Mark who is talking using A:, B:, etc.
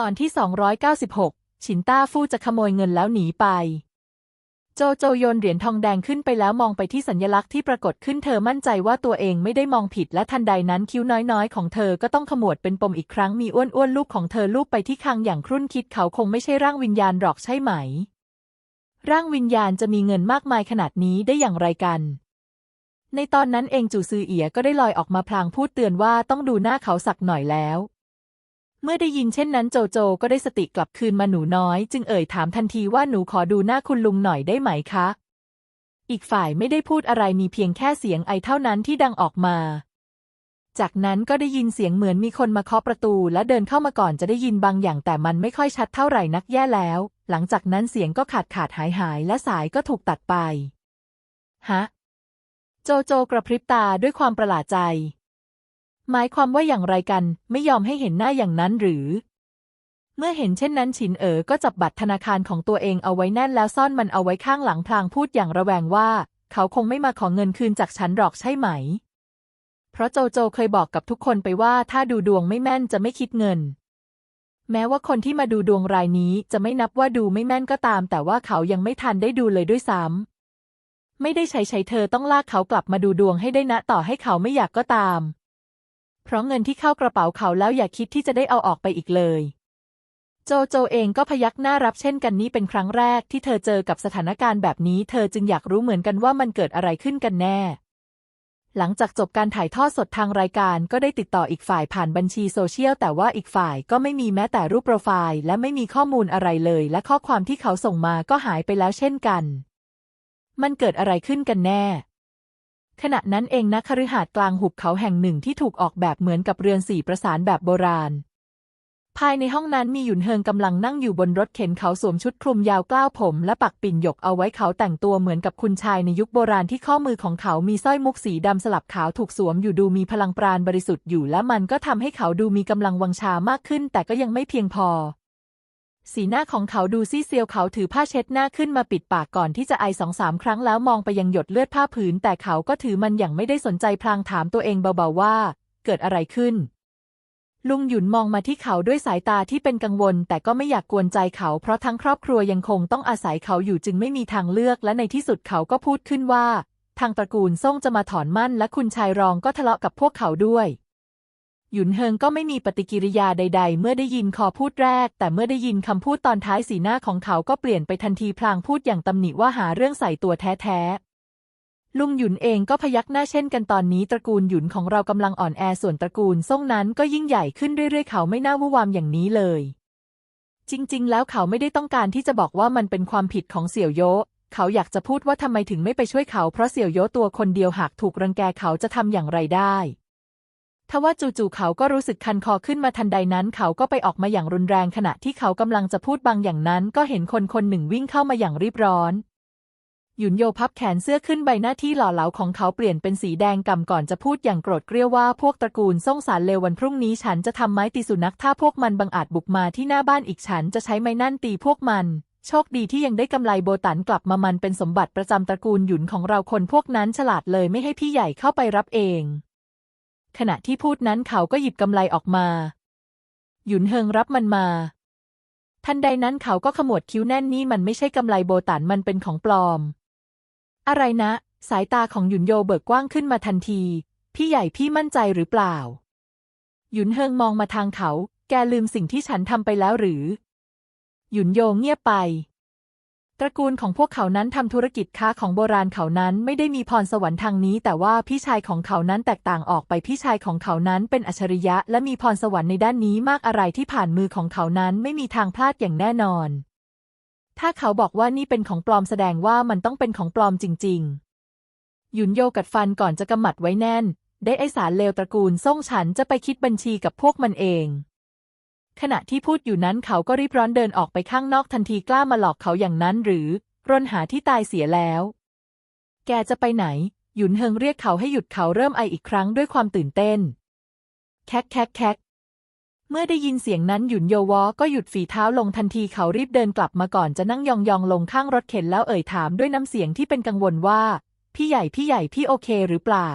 A: ตอนที่ 296 ฉินต้าฟู่จะขโมยเงินแล้วหนีไป โจโจโยนเหรียญทองแดงขึ้นไปแล้วมองไปที่สัญลักษณ์ที่ปรากฏขึ้นเธอมั่นใจว่าตัวเองไม่ได้มองผิดและทันใดนั้นคิ้วน้อยๆ ของเธอก็ต้องขมวดเป็นปมอีกครั้งมีอ้วนๆลูกของเธอลูบไปที่คางอย่างครุ่นคิดเขาคงไม่ใช่ร่างวิญญาณหรอกใช่ไหม ร่างวิญญาณจะมีเงินมากมายขนาดนี้ได้อย่างไรกันในตอนนั้นเองจูซือเอียก็ได้ลอยออกมาพลางพูดเตือนว่าต้องดูหน้าเขาสักหน่อยแล้ว เมื่อได้ยินเช่นนั้นโจโจก็ได้สติกลับคืนมาหนูน้อย จึงเอ่ยถามทันทีว่าหนูขอดูหน้าคุณลุงหน่อยได้ไหมคะ อีกฝ่ายไม่ได้พูดอะไรมีเพียงแค่เสียงไอเท่านั้นที่ดังออกมา จากนั้นก็ได้ยินเสียงเหมือนมีคนมาเคาะประตูและเดินเข้ามาก่อนจะได้ยินบางอย่างแต่มันไม่ค่อยชัดเท่าไหร่นักแย่แล้ว หลังจากนั้นเสียงก็ขาดขาดหายหายและสายก็ถูกตัดไป ฮะ โจโจกระพริบตาด้วยความประหลาดใจ หมายความว่าอย่างไรกันไม่ยอมให้เห็นหน้าอย่างนั้นหรือ เมื่อเห็นเช่นนั้นฉินเอ๋อก็จับบัตรธนาคารของตัวเองเอาไว้แน่นแล้วซ่อนมันเอาไว้ข้างหลังพลางพูดอย่างระแวงว่า เขาคงไม่มาขอเงินคืนจากฉันหรอกใช่ไหม เพราะโจโจเคยบอกกับทุกคนไปว่าถ้าดูดวงไม่แม่นจะไม่คิดเงิน แม้ว่าคนที่มาดูดวงรายนี้จะไม่นับว่าดูไม่แม่นก็ตาม แต่ว่าเขายังไม่ทันได้ดูเลยด้วยซ้ำไม่ได้ใช้ใช้เธอต้องลากเขากลับมาดูดวงให้ได้นะต่อให้เขาไม่อยากก็ตาม เพราะเงินที่เข้ากระเป๋าเขาแล้วอย่าคิดที่จะได้เอาออกไปอีกเลย โจโจเองก็พยักหน้ารับเช่นกันนี้เป็นครั้งแรกที่เธอเจอกับสถานการณ์แบบนี้ เธอจึงอยากรู้เหมือนกันว่ามันเกิดอะไรขึ้นกันแน่ หลังจากจบการถ่ายทอดสดทางรายการก็ได้ติดต่ออีกฝ่ายผ่านบัญชีโซเชียลแต่ว่าอีกฝ่ายก็ไม่มีแม้แต่รูปโปรไฟล์ และไม่มีข้อมูลอะไรเลย และข้อความที่เขาส่งมาก็หายไปแล้วเช่นกัน มันเกิดอะไรขึ้นกันแน่ ขณะนั้นเองนะคฤหาสน์กลางหุบเขาแห่งหนึ่งที่ถูกออกแบบเหมือนกับเรือนสี่ประสานแบบโบราณ ภายในห้องนั้นมีหยุนเฮิงกำลังนั่งอยู่บนรถเข็นเขาสวมชุดคลุมยาวกล้าวผมและปักปิ่นหยกเอาไว้เขาแต่งตัวเหมือนกับคุณชายในยุคโบราณที่ข้อมือของเขามีสร้อยมุกสีดำสลับขาวถูกสวมอยู่ดูมีพลังปราณบริสุทธิ์อยู่และมันก็ทำให้เขาดูมีกำลังวังชามากขึ้นแต่ก็ยังไม่เพียงพอ สีหน้าของเขาดูซีเซียวเขาถือผ้าเช็ดหน้าขึ้นมาปิดปากก่อนที่จะไอสองสามครั้งแล้วมองไปยังหยดเลือดผ้าผืน แต่เขาก็ถือมันอย่างไม่ได้สนใจพลางถามตัวเองเบาๆว่า เกิดอะไรขึ้น ลุงหยุนมองมาที่เขาด้วยสายตาที่เป็นกังวล แต่ก็ไม่อยากกวนใจเขา เพราะทั้งครอบครัวยังคงต้องอาศัยเขาอยู่จึงไม่มีทางเลือก และในที่สุดเขาก็พูดขึ้นว่า ทางตระกูลซ่งจะมาถอนมั่น และคุณชายรองก็ทะเลาะกับพวกเขาด้วย หยุนเฮิงก็ไม่มีปฏิกิริยาใด ๆ เมื่อได้ยินคอพูดแรก แต่เมื่อได้ยินคำพูดตอนท้ายสีหน้าของเขาก็เปลี่ยนไปทันทีพลางพูดอย่างตำหนิว่าหาเรื่องใส่ตัวแท้ๆ ลุงหยุนเองก็พยักหน้าเช่นกันตอนนี้ตระกูลหยุนของเรากำลังอ่อนแอส่วนตระกูลซ่งนั้นก็ยิ่งใหญ่ขึ้นเรื่อยๆ เขาไม่น่าวุ่นวามอย่างนี้เลย จริง ๆ แล้วเขาไม่ได้ต้องการที่จะบอกว่ามันเป็นความผิดของเสี่ยวโยเขาอยากจะพูดว่าทำไมถึงไม่ไปช่วยเขาเพราะเสี่ยวโยตัวคนเดียวหากถูกรังแกเขาจะทำอย่างไรได้ ทว่าจู่ๆเขาก็รู้สึกคันคอขึ้นมาทันใดนั้น เขาก็ไปออกมาอย่างรุนแรงขณะที่เขากำลังจะพูดบางอย่างนั้น ก็เห็นคนคนหนึ่งวิ่งเข้ามาอย่างรีบร้อนหยุนโยพับแขนเสื้อขึ้นใบหน้าที่หล่อเหลาของเขาเปลี่ยนเป็นสีแดงก่ำก่อนจะพูดอย่างโกรธเกรี้ยวว่าพวกตระกูลส่งสารเลววันพรุ่งนี้ฉันจะทำไม้ตีสุนัขถ้าพวกมันบังอาจบุกมาที่หน้าบ้านอีกฉันจะใช้ไม้นั่นตีพวกมัน โชคดีที่ยังได้กำไรโบตันกลับมามันเป็นสมบัติประจำตระกูลหยุนของเราคนพวกนั้นฉลาดเลยไม่ให้พี่ใหญ่เข้าไปรับเอง ขณะที่พูดนั้นเขาก็หยิบกำไรออกมา หยุนเฮิงรับมันมา ทันใดนั้นเขาก็ขมวดคิ้วแน่นนี่มันไม่ใช่กำไรโบตันมันเป็นของปลอม อะไรนะ สายตาของหยุนโยเบิกกว้างขึ้นมาทันที พี่ใหญ่พี่มั่นใจหรือเปล่า หยุนเฮิงมองมาทางเขา แกลืมสิ่งที่ฉันทำไปแล้วหรือ หยุนโยเงียบไป ตระกูลของพวกเขานั้นทำธุรกิจค้าของโบราณเขานั้นไม่ได้มีพรสวรรค์ทางนี้ แต่ว่าพี่ชายของเขานั้นแตกต่างออกไปพี่ชายของเขานั้นเป็นอัจฉริยะ และมีพรสวรรค์ในด้านนี้มากอะไรที่ผ่านมือของเขานั้นไม่มีทางพลาดอย่างแน่นอน ถ้าเขาบอกว่านี่เป็นของปลอมแสดงว่ามันต้องเป็นของปลอมจริง ๆ หยุนโยกัดฟันก่อนจะกำหมัดไว้แน่น ได้ไอสารเลวตระกูลส่งฉันจะไปคิดบัญชีกับพวกมันเอง ขณะที่พูดอยู่นั้นเขาก็รีบร้อนเดินออกไปข้างนอกทันทีกล้ามาหลอกเขาอย่างนั้นหรือ รนหาที่ตายเสียแล้ว แกจะไปไหน หยุนเฮิงเรียกเขาให้หยุดเขาเริ่มไออีกครั้งด้วยความตื่นเต้น แคกแคกแคกเมื่อได้ยินเสียงนั้นหยุนโยวอก็หยุดฝีเท้าลงทันทีเขารีบเดินกลับมาก่อนจะนั่งยองๆลงข้างรถเข็นแล้วเอ่ยถามด้วยน้ำเสียงที่เป็นกังวลว่า พี่ใหญ่พี่ใหญ่พี่โอเคหรือเปล่า